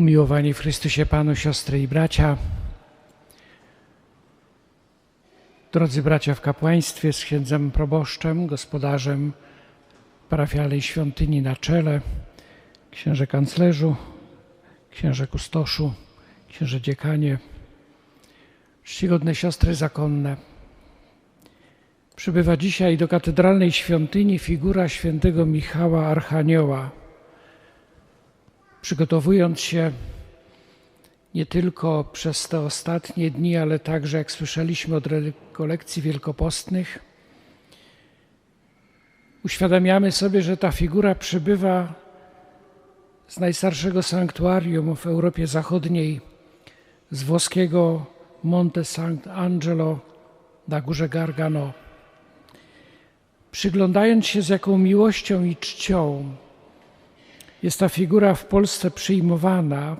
Umiłowani w Chrystusie Panu, siostry i bracia, drodzy bracia w kapłaństwie z księdzem proboszczem, gospodarzem parafialnej świątyni na czele, księże kanclerzu, księże kustoszu, księże dziekanie, czcigodne siostry zakonne. Przybywa dzisiaj do katedralnej świątyni figura świętego Michała Archanioła. Przygotowując się nie tylko przez te ostatnie dni, ale także, jak słyszeliśmy od rekolekcji wielkopostnych, uświadamiamy sobie, że ta figura przybywa z najstarszego sanktuarium w Europie Zachodniej, z włoskiego Monte Sant'Angelo na górze Gargano. Przyglądając się z jaką miłością i czcią jest ta figura w Polsce przyjmowana,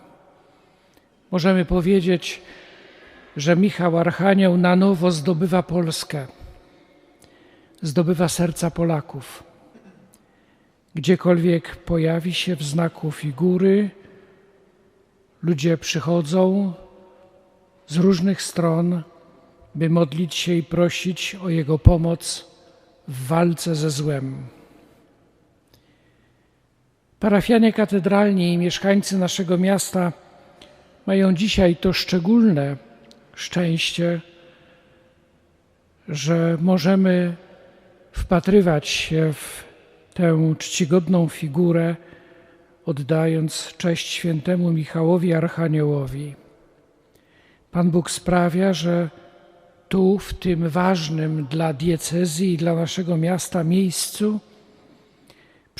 możemy powiedzieć, że Michał Archanioł na nowo zdobywa Polskę, zdobywa serca Polaków. Gdziekolwiek pojawi się w znaku figury, ludzie przychodzą z różnych stron, by modlić się i prosić o Jego pomoc w walce ze złem. Parafianie katedralni i mieszkańcy naszego miasta mają dzisiaj to szczególne szczęście, że możemy wpatrywać się w tę czcigodną figurę, oddając cześć świętemu Michałowi Archaniołowi. Pan Bóg sprawia, że tu, w tym ważnym dla diecezji i dla naszego miasta miejscu,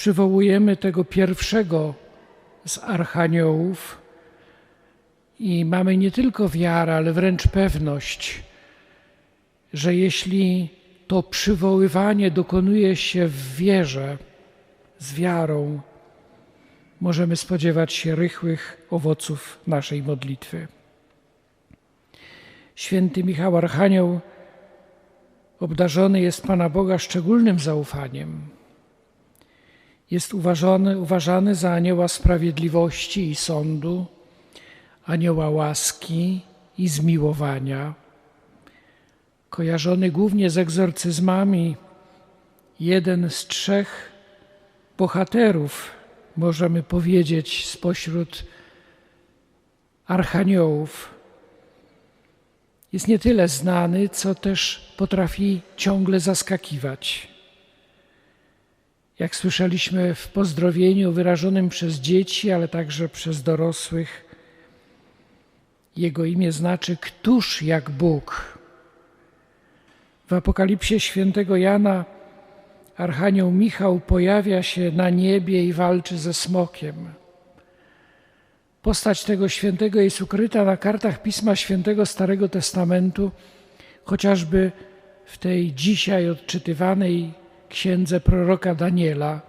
przywołujemy tego pierwszego z archaniołów i mamy nie tylko wiarę, ale wręcz pewność, że jeśli to przywoływanie dokonuje się w wierze, z wiarą, możemy spodziewać się rychłych owoców naszej modlitwy. Święty Michał Archanioł obdarzony jest Pana Boga szczególnym zaufaniem. Jest uważany, uważany za anioła sprawiedliwości i sądu, anioła łaski i zmiłowania. Kojarzony głównie z egzorcyzmami, jeden z trzech bohaterów, możemy powiedzieć, spośród archaniołów jest nie tyle znany, co też potrafi ciągle zaskakiwać. Jak słyszeliśmy w pozdrowieniu wyrażonym przez dzieci, ale także przez dorosłych, jego imię znaczy Któż jak Bóg. W Apokalipsie świętego Jana Archanioł Michał pojawia się na niebie i walczy ze smokiem. Postać tego świętego jest ukryta na kartach Pisma Świętego Starego Testamentu, chociażby w tej dzisiaj odczytywanej księdze proroka Daniela,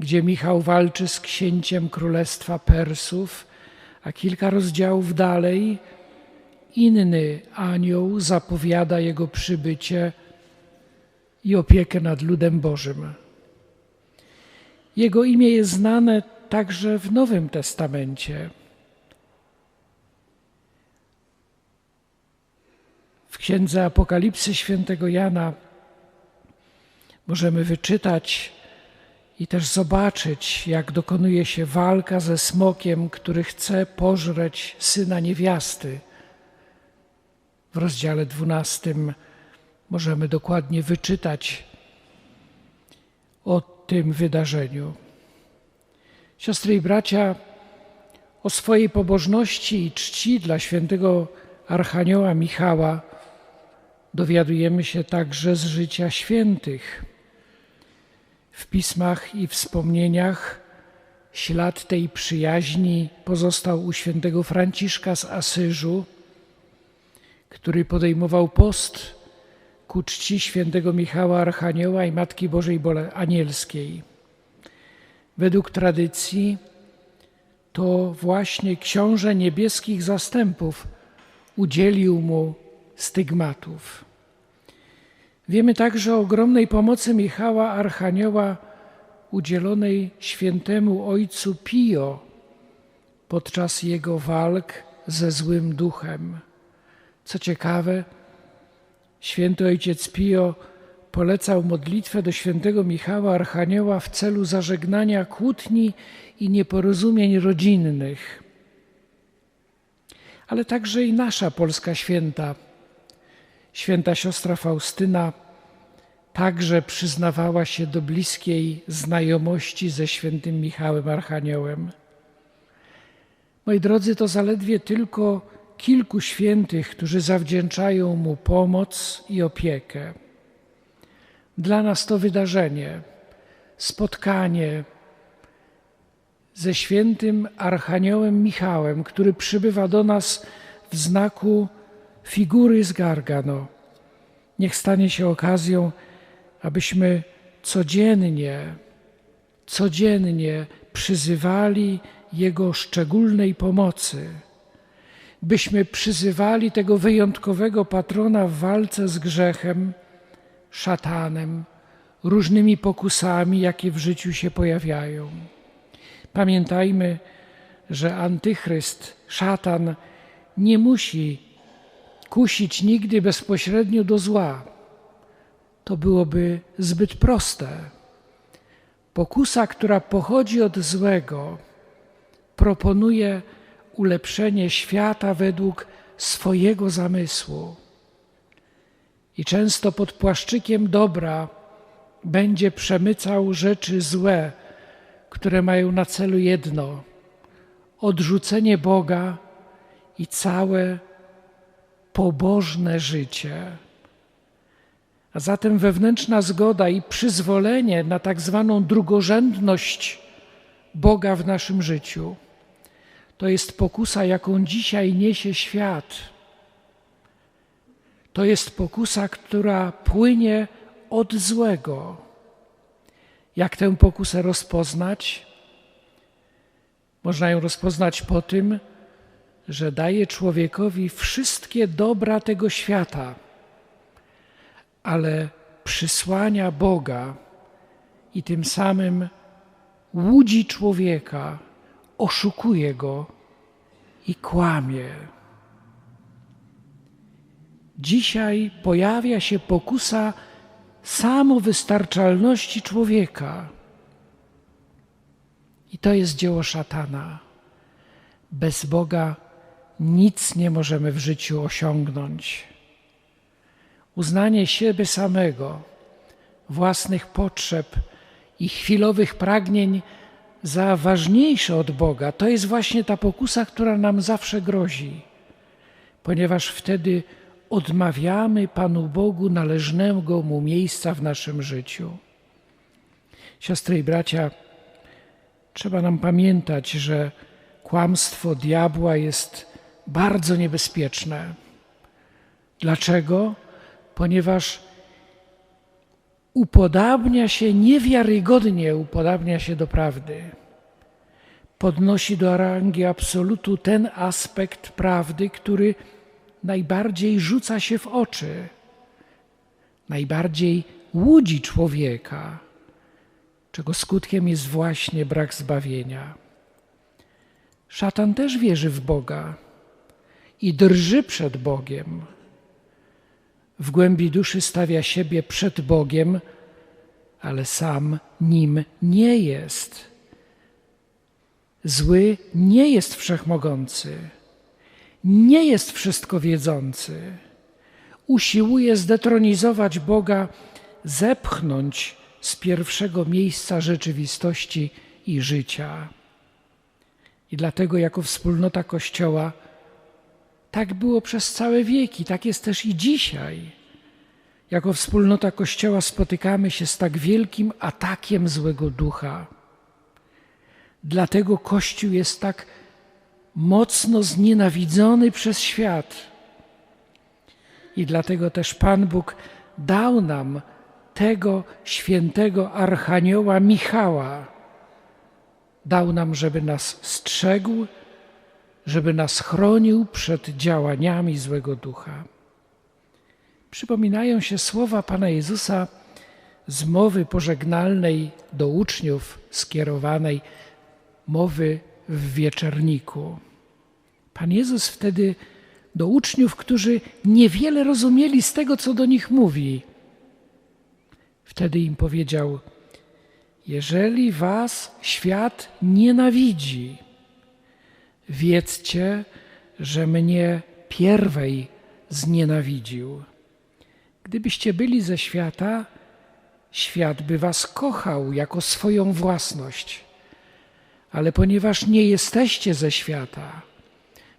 gdzie Michał walczy z księciem królestwa Persów, a kilka rozdziałów dalej inny anioł zapowiada jego przybycie i opiekę nad ludem Bożym. Jego imię jest znane także w Nowym Testamencie. W księdze Apokalipsy świętego Jana możemy wyczytać i też zobaczyć, jak dokonuje się walka ze smokiem, który chce pożreć syna niewiasty. W rozdziale 12 możemy dokładnie wyczytać o tym wydarzeniu. Siostry i bracia, o swojej pobożności i czci dla świętego Archanioła Michała dowiadujemy się także z życia świętych. W pismach i wspomnieniach ślad tej przyjaźni pozostał u świętego Franciszka z Asyżu, który podejmował post ku czci świętego Michała Archanioła i Matki Bożej Anielskiej. Według tradycji to właśnie książę niebieskich zastępów udzielił mu stygmatów. Wiemy także o ogromnej pomocy Michała Archanioła udzielonej świętemu ojcu Pio podczas jego walk ze złym duchem. Co ciekawe, święty ojciec Pio polecał modlitwę do świętego Michała Archanioła w celu zażegnania kłótni i nieporozumień rodzinnych. Ale także i nasza polska święta, święta siostra Faustyna, także przyznawała się do bliskiej znajomości ze świętym Michałem Archaniołem. Moi drodzy, to zaledwie tylko kilku świętych, którzy zawdzięczają mu pomoc i opiekę. Dla nas to wydarzenie, spotkanie ze świętym Archaniołem Michałem, który przybywa do nas w znaku figury z Gargano. Niech stanie się okazją, abyśmy codziennie, codziennie przyzywali Jego szczególnej pomocy, byśmy przyzywali tego wyjątkowego patrona w walce z grzechem, szatanem, różnymi pokusami, jakie w życiu się pojawiają. Pamiętajmy, że antychryst, szatan nie musi kusić nigdy bezpośrednio do zła. To byłoby zbyt proste. Pokusa, która pochodzi od złego, proponuje ulepszenie świata według swojego zamysłu i często pod płaszczykiem dobra będzie przemycał rzeczy złe, które mają na celu jedno odrzucenie Boga i całe pobożne życie. A zatem wewnętrzna zgoda i przyzwolenie na tak zwaną drugorzędność Boga w naszym życiu to jest pokusa, jaką dzisiaj niesie świat to jest pokusa, która płynie od złego. Jak tę pokusę rozpoznać? Można ją rozpoznać po tym, że daje człowiekowi wszystkie dobra tego świata, ale przysłania Boga i tym samym łudzi człowieka, oszukuje go i kłamie. Dzisiaj pojawia się pokusa samowystarczalności człowieka. I to jest dzieło szatana. Bez Boga nic nie możemy w życiu osiągnąć. Uznanie siebie samego, własnych potrzeb i chwilowych pragnień za ważniejsze od Boga, to jest właśnie ta pokusa, która nam zawsze grozi, ponieważ wtedy odmawiamy Panu Bogu należnego Mu miejsca w naszym życiu. Siostry i bracia, trzeba nam pamiętać, że kłamstwo diabła jest bardzo niebezpieczne. Dlaczego? Ponieważ upodabnia się niewiarygodnie, upodabnia się do prawdy. Podnosi do rangi absolutu ten aspekt prawdy, który najbardziej rzuca się w oczy, najbardziej łudzi człowieka, czego skutkiem jest właśnie brak zbawienia. Szatan też wierzy w Boga i drży przed Bogiem. W głębi duszy stawia siebie przed Bogiem, ale sam nim nie jest. Zły nie jest wszechmogący nie jest wszystko wiedzący. Usiłuje zdetronizować Boga, zepchnąć z pierwszego miejsca rzeczywistości i życia. I dlatego, jako wspólnota Kościoła, tak było przez całe wieki, tak jest też i dzisiaj. Jako wspólnota Kościoła spotykamy się z tak wielkim atakiem złego ducha. Dlatego Kościół jest tak mocno znienawidzony przez świat. I dlatego też Pan Bóg dał nam tego świętego Archanioła Michała. Dał nam, żeby nas strzegł, żeby nas chronił przed działaniami złego ducha. Przypominają się słowa Pana Jezusa z mowy pożegnalnej do uczniów skierowanej, mowy w wieczerniku. Pan Jezus wtedy do uczniów, którzy niewiele rozumieli z tego, co do nich mówi, wtedy im powiedział: Jeżeli was świat nienawidzi, wiedzcie, że mnie pierwej znienawidził. Gdybyście byli ze świata, świat by was kochał jako swoją własność. Ale ponieważ nie jesteście ze świata,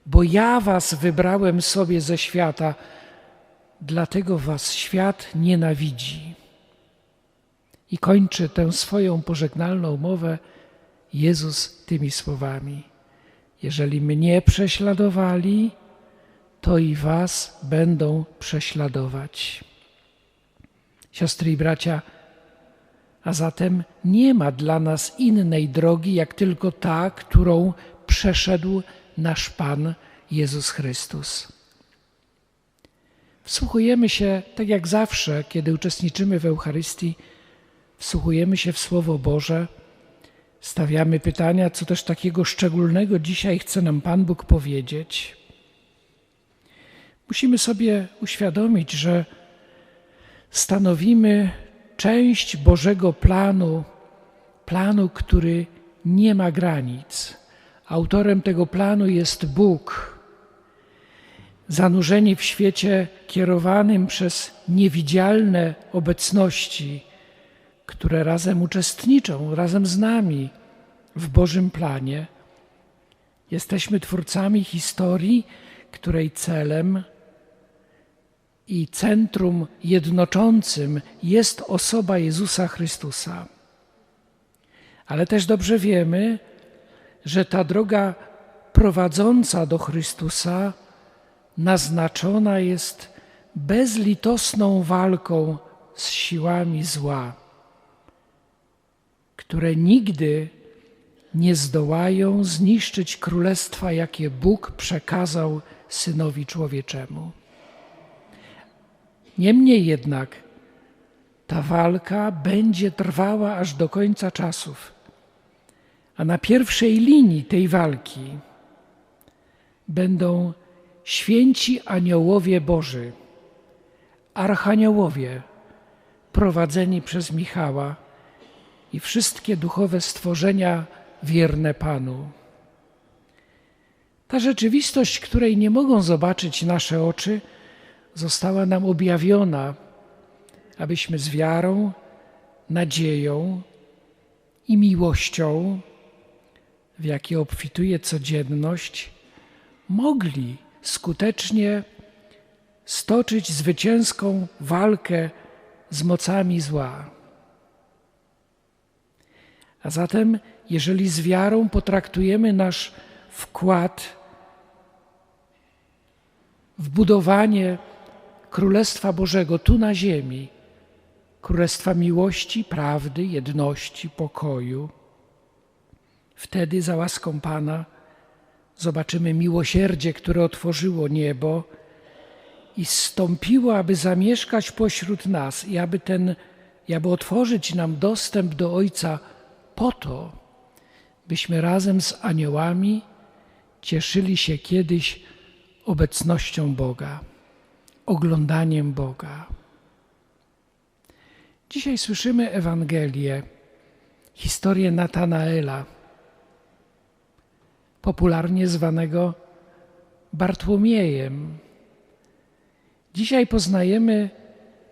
bo ja was wybrałem sobie ze świata, dlatego was świat nienawidzi. I kończy tę swoją pożegnalną mowę Jezus tymi słowami: Jeżeli mnie prześladowali, to i was będą prześladować. Siostry i bracia, a zatem nie ma dla nas innej drogi, jak tylko ta, którą przeszedł nasz Pan Jezus Chrystus. Wsłuchujemy się, tak jak zawsze, kiedy uczestniczymy w Eucharystii, wsłuchujemy się w Słowo Boże, stawiamy pytania, co też takiego szczególnego dzisiaj chce nam Pan Bóg powiedzieć. Musimy sobie uświadomić, że stanowimy część Bożego planu, planu, który nie ma granic. Autorem tego planu jest Bóg. Zanurzeni w świecie kierowanym przez niewidzialne obecności, które razem uczestniczą, razem z nami w Bożym planie, jesteśmy twórcami historii, której celem i centrum jednoczącym jest osoba Jezusa Chrystusa. Ale też dobrze wiemy, że ta droga prowadząca do Chrystusa naznaczona jest bezlitosną walką z siłami zła, które nigdy nie zdołają zniszczyć królestwa, jakie Bóg przekazał synowi człowieczemu. Niemniej jednak ta walka będzie trwała aż do końca czasów. A na pierwszej linii tej walki będą święci aniołowie Boży, archaniołowie prowadzeni przez Michała i wszystkie duchowe stworzenia wierne Panu. Ta rzeczywistość, której nie mogą zobaczyć nasze oczy, została nam objawiona, abyśmy z wiarą, nadzieją i miłością, w jakiej obfituje codzienność, mogli skutecznie stoczyć zwycięską walkę z mocami zła. A zatem, jeżeli z wiarą potraktujemy nasz wkład w budowanie Królestwa Bożego tu na ziemi, Królestwa miłości, prawdy, jedności, pokoju. Wtedy za łaską Pana zobaczymy miłosierdzie, które otworzyło niebo i stąpiło, aby zamieszkać pośród nas i aby, ten, aby otworzyć nam dostęp do Ojca po to, byśmy razem z aniołami cieszyli się kiedyś obecnością Boga oglądaniem Boga. Dzisiaj słyszymy Ewangelię, historię Natanaela, popularnie zwanego Bartłomiejem. Dzisiaj poznajemy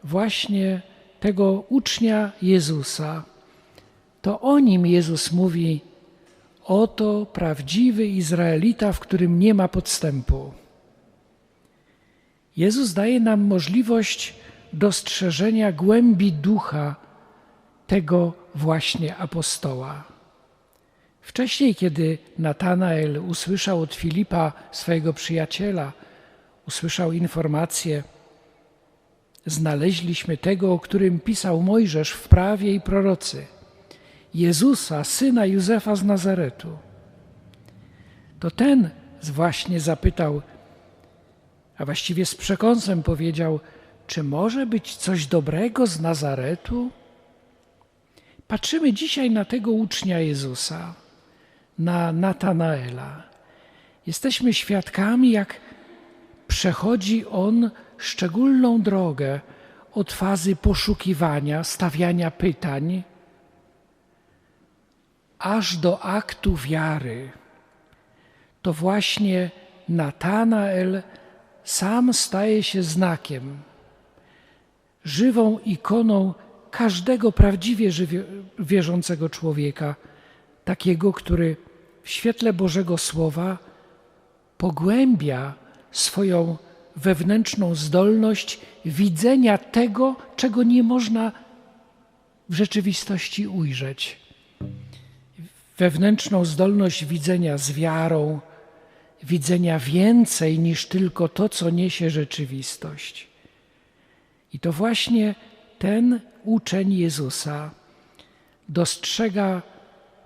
właśnie tego ucznia Jezusa. To o nim Jezus mówi: Oto prawdziwy Izraelita, w którym nie ma podstępu. Jezus daje nam możliwość dostrzeżenia głębi ducha tego właśnie apostoła. Wcześniej, kiedy Natanael usłyszał od Filipa, swojego przyjaciela, usłyszał informację, znaleźliśmy tego, o którym pisał Mojżesz w prawie i prorocy, Jezusa, syna Józefa z Nazaretu. To ten właśnie zapytał, a właściwie z przekąsem powiedział: Czy może być coś dobrego z Nazaretu? Patrzymy dzisiaj na tego ucznia Jezusa, na Natanaela. Jesteśmy świadkami, jak przechodzi on szczególną drogę od fazy poszukiwania, stawiania pytań, aż do aktu wiary. To właśnie Natanael sam staje się znakiem, żywą ikoną każdego prawdziwie wierzącego człowieka, takiego, który w świetle Bożego Słowa pogłębia swoją wewnętrzną zdolność widzenia tego, czego nie można w rzeczywistości ujrzeć. Wewnętrzną zdolność widzenia z wiarą, widzenia więcej niż tylko to, co niesie rzeczywistość. I to właśnie ten uczeń Jezusa dostrzega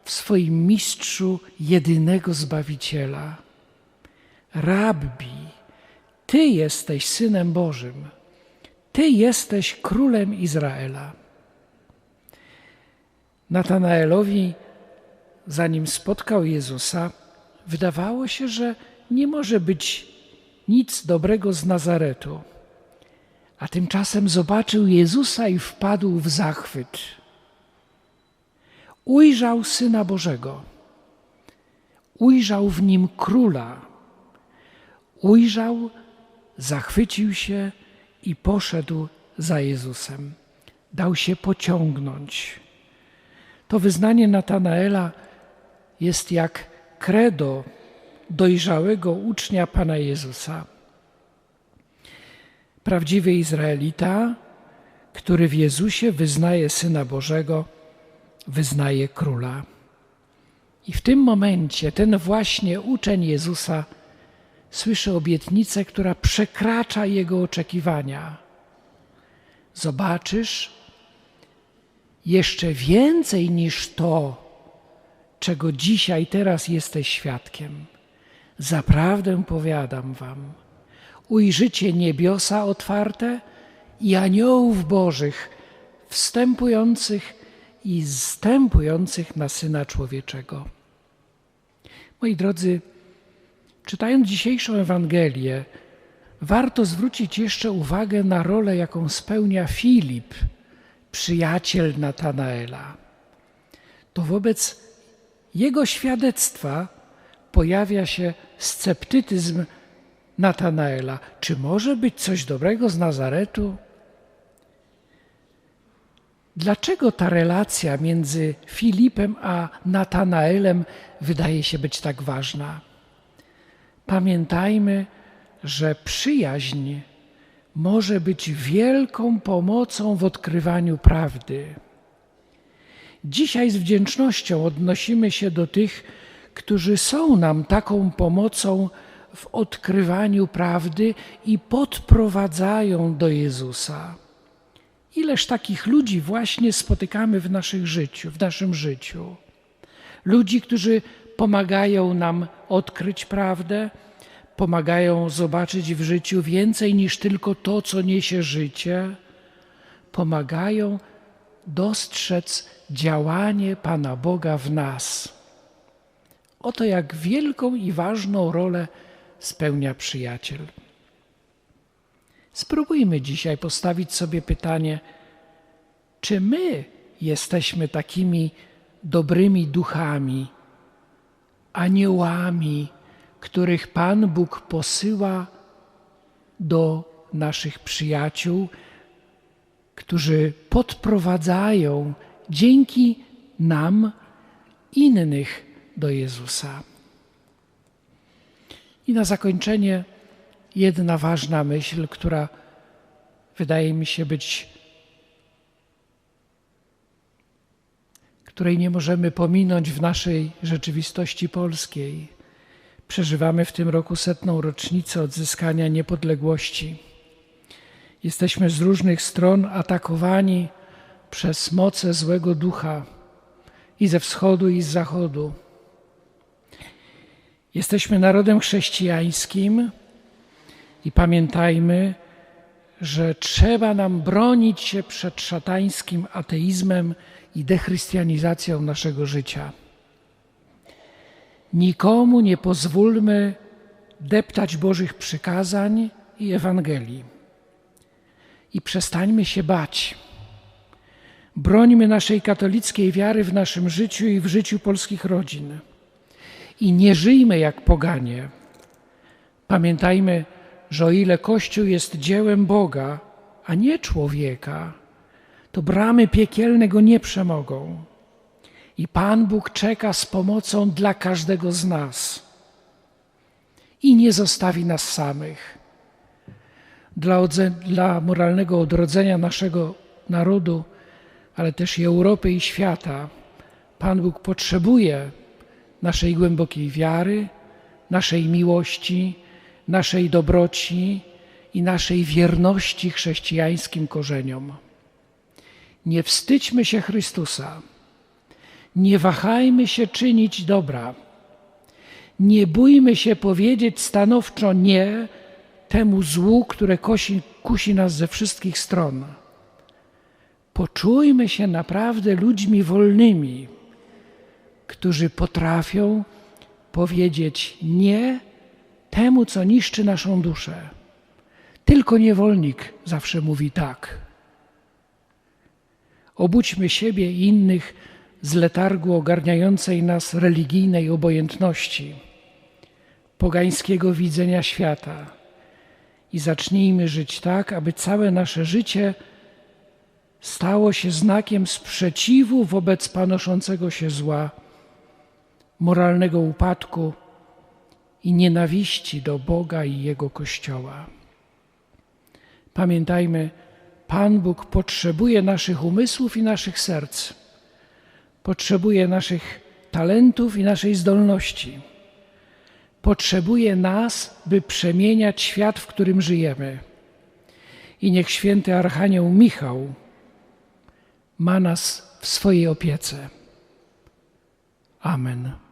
w swoim mistrzu jedynego Zbawiciela. Rabbi, Ty jesteś Synem Bożym, Ty jesteś Królem Izraela. Natanaelowi, zanim spotkał Jezusa, wydawało się, że nie może być nic dobrego z Nazaretu. A tymczasem zobaczył Jezusa i wpadł w zachwyt. Ujrzał Syna Bożego, ujrzał w nim króla, ujrzał, zachwycił się i poszedł za Jezusem. Dał się pociągnąć. To wyznanie Natanaela jest jak credo dojrzałego ucznia Pana Jezusa. Prawdziwy Izraelita, który w Jezusie wyznaje Syna Bożego, wyznaje Króla. I w tym momencie ten właśnie uczeń Jezusa słyszy obietnicę, która przekracza jego oczekiwania. Zobaczysz jeszcze więcej niż to, czego dzisiaj, teraz jesteś świadkiem. Zaprawdę powiadam wam, ujrzycie niebiosa otwarte i aniołów bożych wstępujących i zstępujących na Syna Człowieczego. Moi drodzy, czytając dzisiejszą Ewangelię, warto zwrócić jeszcze uwagę na rolę, jaką spełnia Filip, przyjaciel Natanaela. To wobec jego świadectwa pojawia się sceptycyzm Natanaela. Czy może być coś dobrego z Nazaretu? Dlaczego ta relacja między Filipem a Natanaelem wydaje się być tak ważna? Pamiętajmy, że przyjaźń może być wielką pomocą w odkrywaniu prawdy. Dzisiaj z wdzięcznością odnosimy się do tych, którzy są nam taką pomocą w odkrywaniu prawdy i podprowadzają do Jezusa. Ileż takich ludzi właśnie spotykamy w, naszych życiu, w naszym życiu. Ludzi, którzy pomagają nam odkryć prawdę, pomagają zobaczyć w życiu więcej niż tylko to, co niesie życie, pomagają dostrzec działanie Pana Boga w nas. Oto jak wielką i ważną rolę spełnia przyjaciel. Spróbujmy dzisiaj postawić sobie pytanie, czy my jesteśmy takimi dobrymi duchami, aniołami, których Pan Bóg posyła do naszych przyjaciół, którzy podprowadzają dzięki nam innych do Jezusa. I na zakończenie jedna ważna myśl, która wydaje mi się być, której nie możemy pominąć w naszej rzeczywistości polskiej. Przeżywamy w tym roku setną rocznicę odzyskania niepodległości. Jesteśmy z różnych stron atakowani przez moce złego ducha i ze wschodu, i z zachodu. Jesteśmy narodem chrześcijańskim i pamiętajmy, że trzeba nam bronić się przed szatańskim ateizmem i dechrystianizacją naszego życia. Nikomu nie pozwólmy deptać Bożych przykazań i Ewangelii. I przestańmy się bać. Brońmy naszej katolickiej wiary w naszym życiu i w życiu polskich rodzin. I nie żyjmy jak poganie. Pamiętajmy, że o ile Kościół jest dziełem Boga, a nie człowieka, to bramy piekielne go nie przemogą. I Pan Bóg czeka z pomocą dla każdego z nas. I nie zostawi nas samych. Dla, dla moralnego odrodzenia naszego narodu, ale też i Europy i świata, Pan Bóg potrzebuje naszej głębokiej wiary, naszej miłości, naszej dobroci i naszej wierności chrześcijańskim korzeniom. Nie wstydźmy się Chrystusa. Nie wahajmy się czynić dobra. Nie bójmy się powiedzieć stanowczo nie temu złu, które kosi, kusi nas ze wszystkich stron. Poczujmy się naprawdę ludźmi wolnymi, którzy potrafią powiedzieć nie temu, co niszczy naszą duszę. Tylko niewolnik zawsze mówi tak. Obudźmy siebie i innych z letargu ogarniającej nas religijnej obojętności, pogańskiego widzenia świata i zacznijmy żyć tak, aby całe nasze życie stało się znakiem sprzeciwu wobec panoszącego się zła, moralnego upadku i nienawiści do Boga i Jego Kościoła. Pamiętajmy, Pan Bóg potrzebuje naszych umysłów i naszych serc, potrzebuje naszych talentów i naszej zdolności. Potrzebuje nas, by przemieniać świat, w którym żyjemy. I niech święty Archanioł Michał ma nas w swojej opiece. Amen.